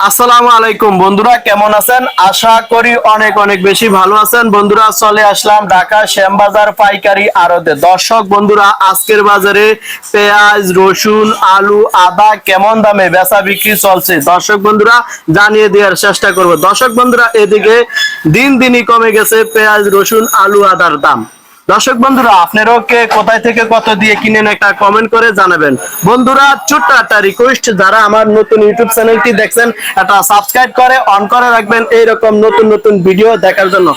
আসসালামু আলাইকুম বন্ধুরা, কেমন আছেন? আশা করি অনেক অনেক বেশি ভালো আছেন। বন্ধুরা, চলে আসলাম ঢাকা শ্যামবাজার পাইকারি আড়তে। দর্শক বন্ধুরা, আজকের বাজারে পেঁয়াজ, রসুন, আলু, আদা কেমন দামে বেচা বিক্রি চলছে? দর্শক বন্ধুরা, জানিয়ে দেওয়ার চেষ্টা করব। দর্শক বন্ধুরা, এদিকে দিন দিনই কমে গেছে পেঁয়াজ, রসুন, আলু, আদার দাম। দর্শক বন্ধুরা, আপনারাও কে কোথায় থেকে কত দিয়ে কিনেন একটা কমেন্ট করে জানাবেন। বন্ধুরা, ছোট্ট একটা রিকোয়েস্ট যারা আমার নতুন ইউটিউব চ্যানেলটি দেখছেন, একটা সাবস্ক্রাইব করে অন করে রাখবেন এইরকম নতুন নতুন ভিডিও দেখার জন্য।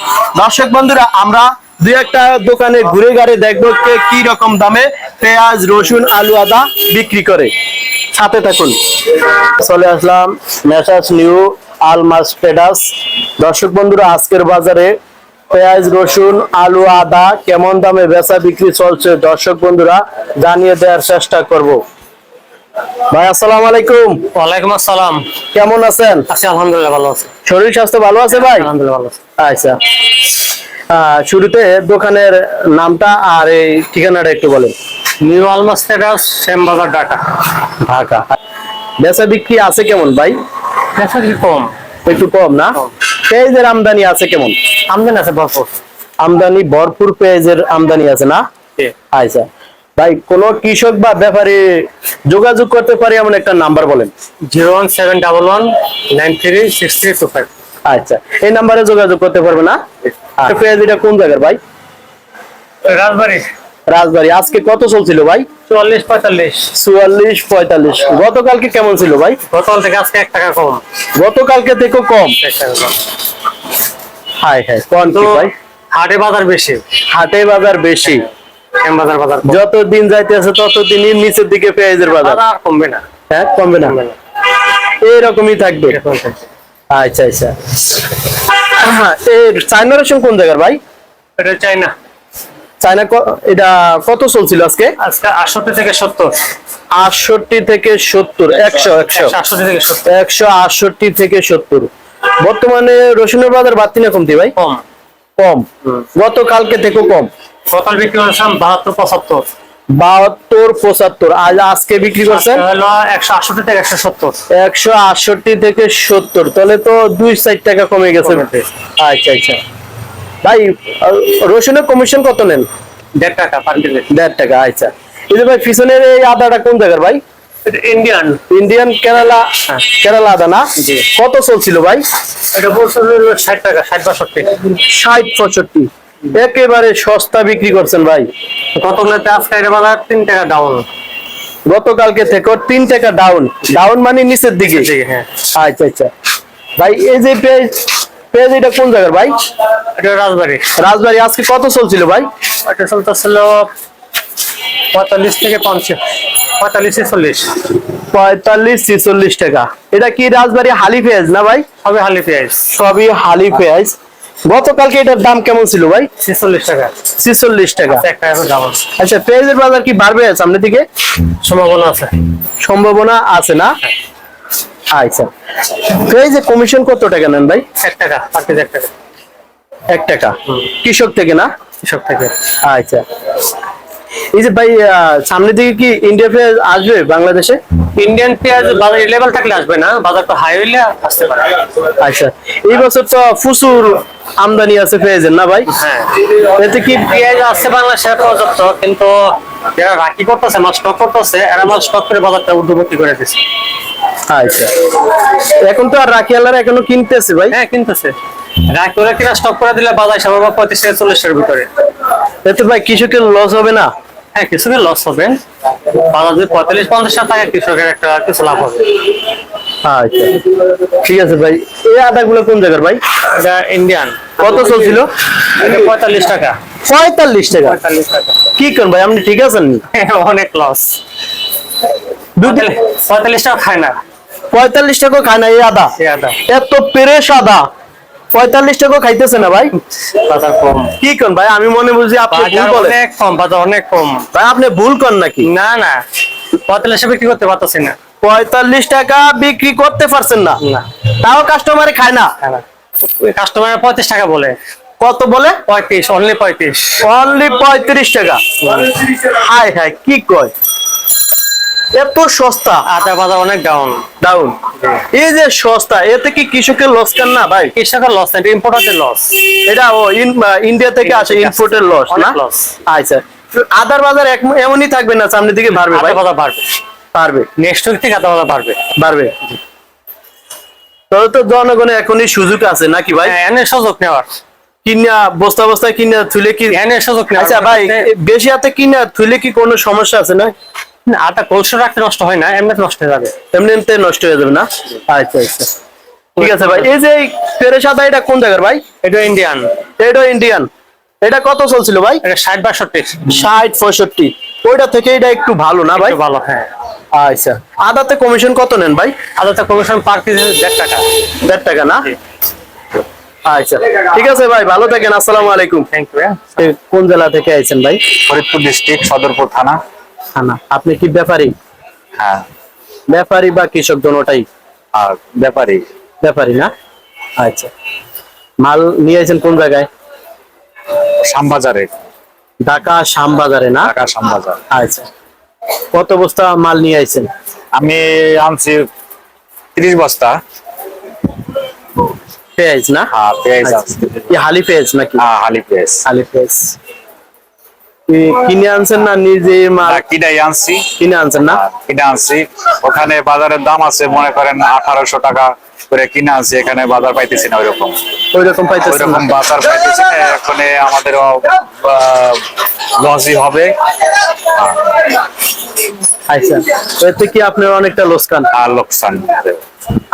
দর্শক বন্ধুরা, আমরা দুই একটা দোকানে ঘুরে ঘুরে দেখব কে কি রকম দামে পেঁয়াজ, রসুন, আলু, আদা বিক্রি করে। সাথে থাকুন। চলে আসলাম মেসাস নিউ, আলমাস ট্রেডার্স দর্শক বন্ধুরা, আজকের বাজারে পেঁয়াজ রসুন আলু আদা কেমন দামে বেচা বিক্রি চলছে? দর্শক বন্ধুরা জানিয়ে দেওয়ার চেষ্টা করব। ভাই আসসালামু আলাইকুম। ওয়ালাইকুম আসসালাম। কেমন আছেন? আছি আলহামদুলিল্লাহ ভালো আছি। শরীর স্বাস্থ্য ভালো আছে ভাই? আলহামদুলিল্লাহ ভালো আছি। আচ্ছা। শুরুতে দোকানের নামটা আর এই ঠিকানাটা একটু বলেন। নিউ আলমাস স্ট্যাটাস শ্যামবাজার ডাটা ঢাকা। বেচা বিক্রি আছে কেমন ভাই? ব্যবসা কি কম। একটু কম না। পেঁয়াজের আমদানি আছে কেমন? আমদানি আছে ভরপুর। আমদানি ভরপুর পেঁয়াজের আমদানি আছে না? আচ্ছা। ভাই কোন কৃষক বা ব্যাপারে যোগাযোগ করতে পারে এমন একটা নাম্বার বলেন? Zero one seven double one nine three six three two five. আচ্ছা। এই নাম্বারে যোগাযোগ করতে পারবে না? আর পেঁয়াজ এটা কোন জায়গার ভাই? রাজবাড়ি। রাজবাড়ি। আজকে কত চলছিল ভাই? চুয়াল্লিশ পঁয়তাল্লিশ। চুয়াল্লিশ পঁয়তাল্লিশ। গতকালকে কেমন ছিল ভাই? গতকাল থেকে আজকে এক টাকা কম। গতকালকে থেকেও কম? কম। হাই হাই তো ভাই? হাটে বাজার বেশি। হাটে বাজার বেশি। শ্যামবাজার বাজার যত দিন যাইতেছে তত দিনই নিচের দিকে পেঁয়াজের বাজার। বাজার আর কমবে না। হ্যাঁ কমবে না? এইরকমই থাকবে। আচ্ছা আচ্ছা। হ্যাঁ, এর চায়না রেশন কোন জায়গার ভাই? এটা চাই না চায়না এটা কত চলছিল আজকে? আজকে আটষট্টি থেকে সত্তর। আটষট্টি থেকে সত্তর একশো একশো। একশো আটষট্টি থেকে সত্তর। বর্তমানে রসুনের বাজার বাড়তি না কমতি ভাই? কম। কম। গতকালকে থেকেও কম। গতকাল বিক্রি করেছিলাম বাহাত্তর পঁচাত্তর। বাহাত্তর পঁচাত্তর। আজ আজকে বিক্রি করছেন? একশো আটষট্টি থেকে একশো সত্তর। একশো আটষট্টি থেকে সত্তর। তাহলে তো দুই ষাট টাকা কমে গেছে। আচ্ছা আচ্ছা। ভাই রসুনের কমিশন কত নেন? দেড় টাকা পার কেজি। দেড় টাকা আচ্ছা। এই যে ভাই পিছনের এই আদাটা কোন জায়গার ভাই? ইন্ডিয়ান ইন্ডিয়ান কেরালা হ্যাঁ। কেরালা আদা না? কত চলছিল ভাই? এটা ষাট টাকা ষাট বাষট্টি। ষাট পঁয়ষট্টি। একেবারে সস্তা বিক্রি করছেন ভাই। গতকালতে আজকে এটা তিন টাকা ডাউন গতকালকে থেকে তিন টাকা ডাউন ডাউন মানে নিচের দিকে। হ্যাঁ। আচ্ছা আচ্ছা। ভাই এই যে পেঁয়াজ এটা কোন জায়গার ভাই? এটা রাজবাড়ি। রাজবাড়ি আজকে কত চলছিল ভাই? এটা চলতেছিল পঁয়তাল্লিশ থেকে পঞ্চাশ পঁয়তাল্লিশ ছেচল্লিশ পঁয়তাল্লিশ ছিচল্লিশ টাকা। এটা কি রাজবাড়ি হালি পেঁয়াজ না ভাই? সবই হালি পেঁয়াজ। সবই হালি পেঁয়াজ। গতকালকে এটার দাম কেমন ছিল ভাই? ছেচল্লিশ টাকা। ছিচল্লিশ টাকা। ডাউন আচ্ছা পেঁয়াজের বাজার কি বাড়বে সামনে দিকে? সম্ভাবনা আছে। সম্ভাবনা আছে না? আচ্ছা। এই যে কমিশন কত টাকা নেন ভাই? এক টাকা পার কেজি এক টাকা। এক টাকা। কৃষক থেকে না? কৃষক থেকে। আচ্ছা। এই যে ভাই সামনের দিকে কি ইন্ডিয়া পেঁয়াজ আসবে বাংলাদেশে? ইন্ডিয়ান পেঁয়াজ বাজার লেভেল থাকলে আসবে না বাজার তো হাই হইলে আসতে পারে। আচ্ছা। এই বছর তো প্রচুর আমদানি আছে পেঁয়াজের না ভাই? হ্যাঁ। এতে কি পেঁয়াজ আসছে বাংলাদেশে পর্যাপ্ত কিন্তু যারা রাখি করতেছে মাল স্টক করতেছে এরা মাল স্টক করে বাজারটা ঊর্ধ্বগতি করে দিচ্ছে আচ্ছা। এখন তো আর এখনও কিনতেছে ভাই? হ্যাঁ কিনতেছে। রাখি কিনা স্টক করে দিলে বাজার পঁয়ত্রিশ থেকে চল্লিশের ভিতরে। এতে ভাই কৃষকের লস হবে না? হ্যাঁ কিছুদিন লস হবে। বাজার যদি পঁয়তাল্লিশ পঞ্চাশ টাকা কৃষকের একটা কিছু লাভ হবে। আচ্ছা। ঠিক আছে ভাই। এই আদাগুলো কোন জায়গার ভাই? এটা ইন্ডিয়ান কত চলছিল? পঁয়তাল্লিশ টাকা। পঁয়তাল্লিশ টাকা। পঁয়তাল্লিশ টাকা। কি করেন ভাই আপনি ঠিক আছেন? অনেক লস পঁয়তাল্লিশ টাকা খায় না। পঁয়তাল্লিশ টাকা খায় না এই আদা। এত পেরেশ আদা। পঁয়তাল্লিশ টাকা খাইতেছে না ভাই? কম। কি করেন ভাই আমি মনে বুঝি আপনি ভুল বলেন। অনেক কম অনেক কম। ভাই আপনি ভুল করেন নাকি? না না। পঁয়তাল্লিশে বিক্রি করতে পারতেছি না। পঁয়তাল্লিশ টাকা বিক্রি করতে পারছেন না? না। তাও কাস্টমারে খায় না? কাস্টমার পঁয়ত্রিশ টাকা বলে। কত বলে? পঁয়ত্রিশ অনলি পঁয়ত্রিশ। অনলি পঁয়ত্রিশ টাকা। হাই হাই কি কয়? এত সস্তা। আদার বাজার অনেক ডাউন ডাউন এই যে সস্তা এতে কি কৃষকের লোকসান না ভাই? কৃষকের লস এটা ইম্পোর্টারের লস এটা ও ইন্ডিয়া থেকে আসে ইনপোর্টের লস না? loss। আচ্ছা। আদার বাজার এমনই থাকবে না সামনের দিকে বাড়বে ভাই? বাজার বাড়বে। পারবে নেক্সট উইক থেকে আদার বাজার বাড়বে। বাড়বে। তবে তো জনগণের এখনই সুযোগ আছে নাকি ভাই? হ্যাঁ, এনে সুযোগ নেওয়ার। কিনা বস্তা বস্তায় কিনা থুলে কি সুযোগ আচ্ছা ভাই বেশি হাতে কিনা থুলে কি কোনো সমস্যা আছে না? আটা কলসে রাখতে নষ্ট হয় না এমনি নষ্ট হয়ে যাবে। এমনি এমনিতে নষ্ট হয়ে যাবে না? আচ্ছা আচ্ছা। ঠিক আছে ভাই এই যে পেরে সাদা এটা কোন জায়গার ভাই? এটা ইন্ডিয়ান এটা ইন্ডিয়ান এটা কত চলছিল ভাই? এটা ষাট বাষট্টি। ষাট পঁয়ষট্টি। ওইটা থেকে এটা একটু ভালো না ভাই? ভালো হ্যাঁ। আচ্ছা। আদাতে কমিশন কত নেন ভাই? আদাতে কমিশন পার কেজি দেড় টাকা। দেড় টাকা না? আচ্ছা। ঠিক আছে ভাই ভালো থাকেন আসসালামু আলাইকুম। থ্যাংক ইউ কোন জেলা থেকে আইছেন ভাই? ফরিদপুর ডিস্ট্রিক্ট সদরপুর থানা। থানা। আপনি কি ব্যাপারী? হ্যাঁ। ব্যাপারী বা কৃষক দোনোটাই আর ব্যাপারী। ব্যাপারী না? আচ্ছা। মাল নিয়ে আইছেন কোন জায়গায়? শ্যামবাজারে। ঢাকা শ্যামবাজারে না? ঢাকা শ্যামবাজার। আচ্ছা। কত বস্তা মাল নিয়ে আইছেন? আমি আনছি ত্রিশ বস্তা। পেঁয়াজ না? হ্যাঁ পেঁয়াজ আচ্ছা। আছে। হালি পেঁয়াজ নাকি? হ্যাঁ হালি পেঁয়াজ। হালি পেঁয়াজ। কিনে আনছেন না নিজে কিনাই আনছি। কিনে আনছেন না? কিনে আনছি। ওখানে বাজারের দাম আছে মনে করেন আঠারোশো টাকা করে কিনে আনছি। এখানে বাজার পাইতেছি না ওইরকম। ওইরকম না? বাজার পাইতেছি না। এখানে আমাদের লসই হবে। আচ্ছা। এতে কি আপনার অনেকটা লোকসান? আর লোকসান।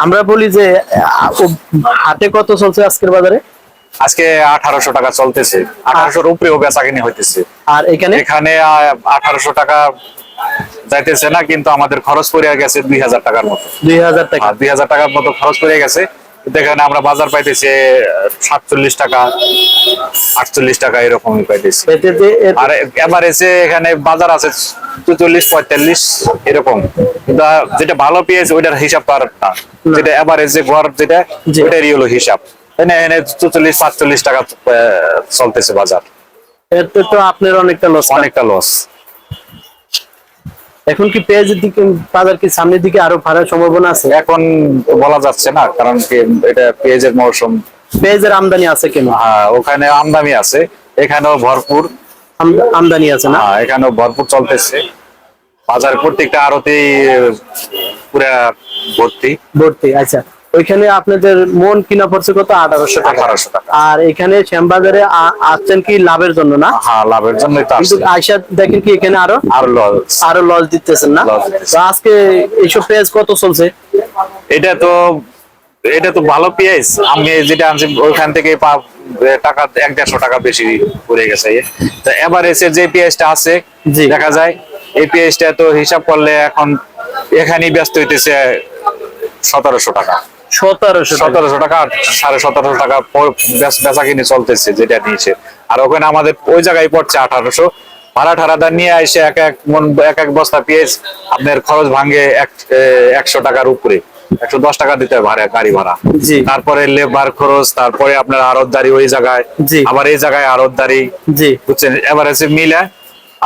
আমরা বলি যে হাতে হাটে কত চলছে আজকের বাজারে? আজকে আঠারোশো টাকা চলতেছে। আঠারোশোর উপরেও বেচা কিনে হইতেছে। আর এখানে? এখানে আঠারোশো টাকা যাইতেছে না কিন্তু আমাদের খরচ পড়ে গেছে দুই হাজার টাকার মতো। দুই হাজার টাকা। দুই হাজার টাকার মতো খরচ পড়ে গেছে। এখানে আমরা বাজার পাইতেছি সাতচল্লিশ টাকা আটচল্লিশ টাকা এরকমই পাইতেছি। আর এভারেজে এখানে বাজার আছে চুচল্লিশ পঁয়তাল্লিশ এরকম। যেটা ভালো পেয়েছে ওইটার হিসাব আর না। যেটা এভারেজে ঘর যেটা। ওইটারই হলো হিসাব। তাই না এখানে চুচল্লিশ পাঁচচল্লিশ টাকা চলতেছে বাজার। এতে তো আপনার অনেকটা লস অনেকটা লস এখন কি পেঁয়াজের দিকে বাজার কি সামনের দিকে আরও বাড়ার সম্ভাবনা আছে? এখন বলা যাচ্ছে না কারণ কি এটা পেঁয়াজের মৌসুম। পেঁয়াজের আমদানি আছে কেন? হ্যাঁ ওখানে আমদানি আছে এখানেও ভরপুর। আমদানি আছে না? হ্যাঁ এখানেও ভরপুর চলতেছে। বাজার প্রত্যেকটা আরতেই পুরা ভর্তি। ভর্তি আচ্ছা। ওইখানে আপনাদের মন কিনা পড়ছে কত? আঠারোশো টাকা। আর এখানে শ্যামবাজারে আসছেন কি লাভের জন্য না? লাভের জন্য আইসা দেখেন কি এখানে আরও? আরও লস। আরও লস দিতেছেন না? আজকে এইসব পেঁয়াজ কত চলছে? এটা তো এটা তো ভালো পেঁয়াজ। আমি যেটা আনছি ওইখান থেকে টাকা এক দেড়শো টাকা বেশি পড়ে গেছে। তো এবার এসে যে পেঁয়াজটা আছে। দেখা যায় এই পেঁয়াজটা তো হিসাব করলে এখন এখানেই ব্যস্ত হইতেছে সতেরোশো টাকা। সতেরোশো টাকা। সতেরোশো টাকা সাড়ে সতেরোশো টাকা বেচা কিনে চলতেছে যেটা নিয়েছে। আর ওখানে আমাদের ওই জায়গায় পড়ছে আঠারোশো। ভাড়া ঠাড়া নিয়ে এসে এক এক মন এক এক বস্তা পেঁয়াজ আপনার খরচ ভাঙে একশো টাকার উপরে। একশো দশ টাকা দিতে হয় ভাড়া গাড়ি ভাড়া। তারপরে লেবার খরচ তারপরে আপনার আড়তদারি ওই জায়গায়। জি। আবার এই জায়গায় আড়তদারি। জি। বুঝছেন? এবার এসে মিলে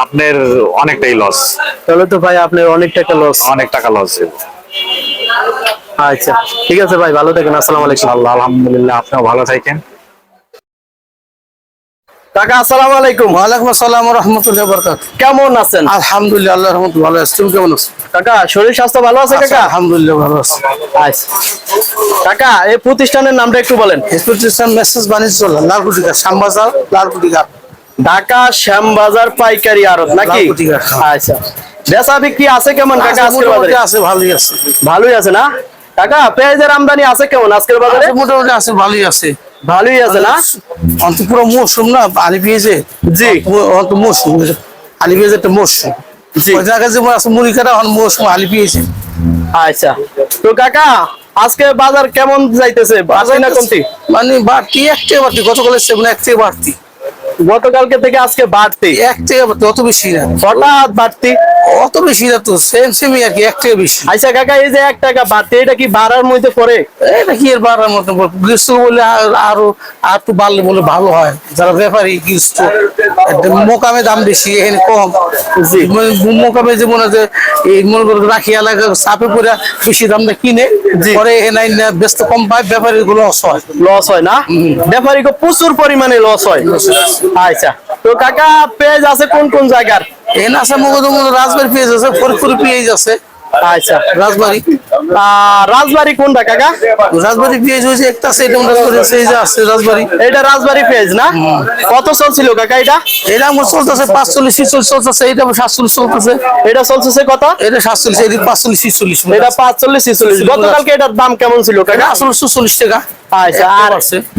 আপনার অনেকটাই লস তাহলে তো ভাই আপনার অনেক টাকা লস অনেক টাকা লস আচ্ছা ঠিক আছে ভাই ভালো থাকেন আসসালামু আলাইকুম। আল্লাহ আলহামদুলিল্লাহ আপনিও ভালো থাকেন। কাকা আসসালামু আলাইকুম। ওয়ালাইকুম আসসালাম রহমতুল্লাহ বরকাত কেমন আছেন? আলহামদুলিল্লাহ আল্লাহ রহমত ভালো আছে। তুমি কেমন আছো? কাকা শরীর স্বাস্থ্য ভালো আছে আচ্ছা, কাকা? আলহামদুলিল্লাহ ভালো আছে। আচ্ছা। কাকা এই প্রতিষ্ঠানের নামটা একটু বলেন। প্রতিষ্ঠান মেসেজ বাণিজ্য লালকুটিকা শ্যামবাজার লালকুটিকা ঢাকা শ্যামবাজার পাইকারি আড়ত নাকি? হ্যাঁ। আচ্ছা। বেচা বিক্রি আছে কেমন কাকা আজকের বাজারে? আছে ভালোই আছে। ভালোই আছে না? কাকা পেঁয়াজের আমদানি আছে কেমন আজকের বাজারে? মোটামুটি আছে ভালোই আছে। ভালোই আছে না? অন্ত পুরো মৌসুম না আলি পেয়েছে জি। অন্ত মৌসুম আলি পেয়েছে একটা মৌসুম। জি। ওই জায়গায় যেমন আছে মুড়ি কাটা এখন মৌসুম আলি পেয়েছে আচ্ছা। তো কাকা আজকে বাজার কেমন যাইতেছে? বাড়তি না কমতি? মানে বাড়তি এক থেকে বাড়তি। গতকালের সেগুলো এক থেকে বাড়তি। গতকালকে থেকে আজকে বাড়তি? এক থেকে বাড়তি অত বেশি না। হঠাৎ বাড়তি? অত বেশি না তো সেম সেমই আর কি এক থেকে বেশি। আচ্ছা কাকা এই যে এক টাকা বাড়তি এটা কি বাড়ার মধ্যে পড়ে? এটা কি এর বাড়ার মতো গ্রীষ্ম বলে আর- আরও একটু বাড়লে বলে ভালো হয়। যারা ব্যাপারী গৃহস্থ মোকামে দাম বেশি এখানে কম। মানে মোকামে যে মনে হয় যে এই মনে করো রাখি এলাকা চাপে পড়ে বেশি দাম দিয়ে কিনে। পরে এখানে ব্যস্ত কম পায় ব্যাপারী গুলো অসহায় লস হয় না? ব্যাপারীকে প্রচুর পরিমাণে লস হয়। আচ্ছা তো কাকা পেঁয়াজ আছে কোন কোন জায়গার? এখানে আছে রাজবাড়ি পেঁয়াজ আছে ফরিদপুর পেঁয়াজ আছে। আচ্ছা। রাজবাড়ি। রাজবাড়ি কোনটা কাকা? রাজবাড়ি পেঁয়াজ হয়েছে একটা এটা রাজবাড়ি যে আছে রাজবাড়ি। এটা রাজবাড়ি পেঁয়াজ না? কত চলছিল কাকা এটা? এটা আমার চলতেছে পাঁচচল্লিশ ছিচল্লিশ চলতেছে এটা সাতচল্লিশ চলতেছে। এটা চলতেছে কত? এটা সাতচল্লিশ এটা পাঁচচল্লিশ ছিচল্লিশ এটা পাঁচচল্লিশ ছিচল্লিশ। গতকালকে এটার দাম কেমন ছিল কাকা? আসলে চল্লিশ টাকা। আচ্ছা আর।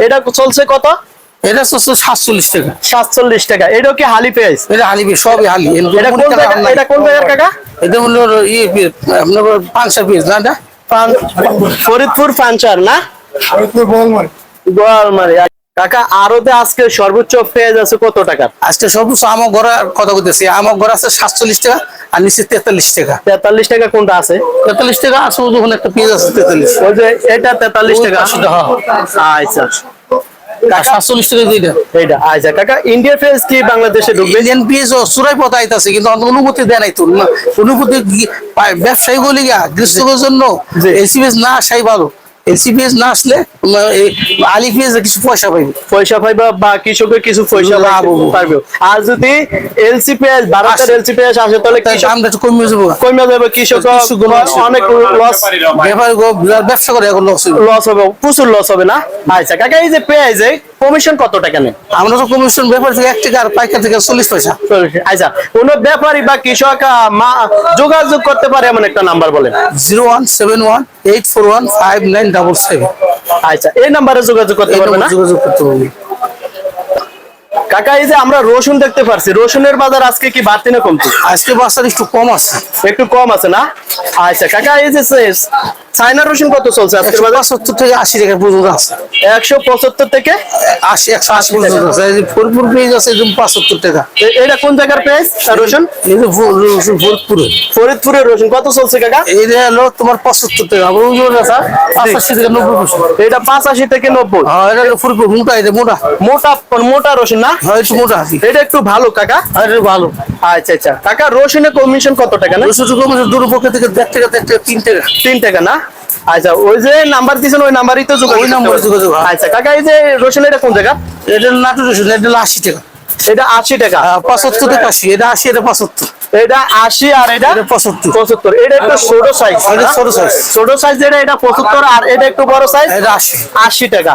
এটা চলছে কত? এটা চলছে সাতচল্লিশ টাকা। সাতচল্লিশ টাকা। এটা কি হালি পেঁয়াজ? এটা হালিবি সবই হালি। এটা কোন এটা কোন জায়গার কাকা? এটা হলো ইয়ে আপনার পাঁচশো পিস না এটা? ফরিদপুর পাঞ্চার না? গোয়ালমারি। কাকা আরতে আজকে সর্বোচ্চ পেঁয়াজ আছে কত টাকা আজকে সর্বোচ্চ আমার ঘরে কথা বলতেছি আমার ঘরে আছে সাতচল্লিশ টাকা আর নিচে তেতাল্লিশ টাকা। তেতাল্লিশ টাকা কোনটা আছে? তেতাল্লিশ টাকা আসলে যখন একটা পেঁয়াজ আছে তেতাল্লিশ ওই যে এটা তেতাল্লিশ টাকা। টাকা। আচ্ছা। সাতচল্লিশ টাকা দিয়ে এইটা আচ্ছা কাকা ইন্ডিয়ার পেঁয়াজ কি বাংলাদেশে ঢুকবে? ইন্ডিয়ান পেঁয়াজ চুরাই পথ আইতাছে কিন্তু অত অনুমতি দেয় নাই তো। না, অনুমতি ব্যবসায়ী বলি গা গ্রীষ্মকের জন্য। এলসি না আসাই ভালো। এলসি না আসলে উম, এই আলি পেঁয়াজ কিছু পয়সা পাইবে পয়সা পাইবা বা কৃষকের কিছু পয়সা লাভ হব। পাইবে আর যদি এলসি পেঁয়াজ ভারতের আসে। এলসি পেঁয়াজ আসে তাহলে তাই কৃষক দামটা একটু কমে যাব কমে যাবে কৃষক কৃষকগুলো আসে। অনেক লস ব্যাপারী গো ব্যবসা করে এখন। লস হবে প্রচুর লস হবে না আচ্ছা কাকা এই যে পেঁয়াজে কমিশন কত টাকা নেন আমরা তো কমিশন ব্যাপার থেকে এক টাকা আর পাইকার থেকে চল্লিশ পয়সা। আচ্ছা কোন ব্যাপারী বা কৃষক মা- যোগাযোগ করতে পারে এমন একটা নাম্বার বলেন? Zero one seven one eight four one five nine double seven. আচ্ছা এই নাম্বারে যোগাযোগ করতে পারবে না? যোগাযোগ করতে হবে কাকা এই যে আমরা রসুন দেখতে পারছি রসুনের বাজার আজকে কি বাড়তি না কমতি? আজকে বাজার একটু কম আছে। একটু কম আছে না? আচ্ছা কাকা এই যে চায়না রসুন কত চলছে একশো বাজার? পঁচাত্তর থেকে আশি টাকা পর্যন্ত আছে। একশো পঁচাত্তর থেকে? আশি একশো আশি পর্যন্ত আছে। এই যে ফরিদপুর পেঁয়াজ আছে একদম পাঁচাত্তর টাকা। এটা কোন জায়গার পেঁয়াজ? আর রসুন? এই যে রসুন ফরিদপুরে। ফরিদপুরের রসুন। কত চলছে কাকা? এইটা হলো তোমার পঁচাত্তর টাকা। আবার ওই জন্য আছে পঁচাশি থেকে নব্বই পয়সা। এটা পাঁচাশি থেকে নব্বই। হ্যাঁ এটা ফরিদপুর মোটা এটা মোটা। মোটা মোটা রসুন না? একটু মোটা আছে এটা একটু ভালো কাকা। এটা ভালো। আচ্ছা আচ্ছা। কাকা রসুনে কমিশন কত টাকা না রসুন কম আছে দুটো পক্ষে থেকে দেড় টাকা দেড় টাকা তিন টাকা। তিন টাকা না? আচ্ছা ওই যে নাম্বার দিয়েছেন ওই নাম্বারই তো যোগাযোগ ওই করতে নাম্বারে হবে। যোগাযোগ, হ্যাঁ। আচ্ছা কাকা এই যে রসুন এটা কোন জায়গা? এটা নাটু রসুন এটা আশি টাকা। এটা আশি টাকা। পঁচাত্তর থেকে আশি এটা আশি এটা পঁচাত্তর। এটা আশি আর এটা এটা পঁচাত্তর। পঁচাত্তর। এটা একটু ছোট সাইজ ছোট। ছোট সাইজ যেটা এটা পঁচাত্তর আর এটা একটু বড় সাইজ এটা আশি। আশি টাকা।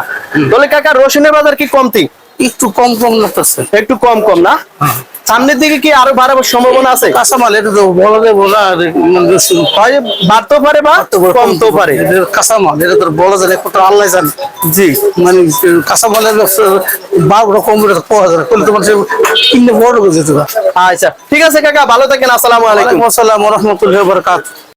তাহলে কাকা রসুনের বাজার কি কমতি? একটু কম কম লাগতেছে। একটু কম কম না? সামনের দিকে কি আরও বাড়াবার সম্ভাবনা আছে? কাঁচামাল এটা তো বলা হয় বাড়তেও পারে বা কমতেও পারে? কাঁচামাল এটা তো বলা যায় একটা আল্লাহ জানে। জি। মানে কাঁচামালের বারো রকম পাওয়া যায় করলে তোমার কিনলে বড় হয়ে যেত আচ্ছা ঠিক আছে কাকা ভালো থাকেন আসসালামু আলাইকুম। আসসালাম রহমতুল্লাহ বরকাত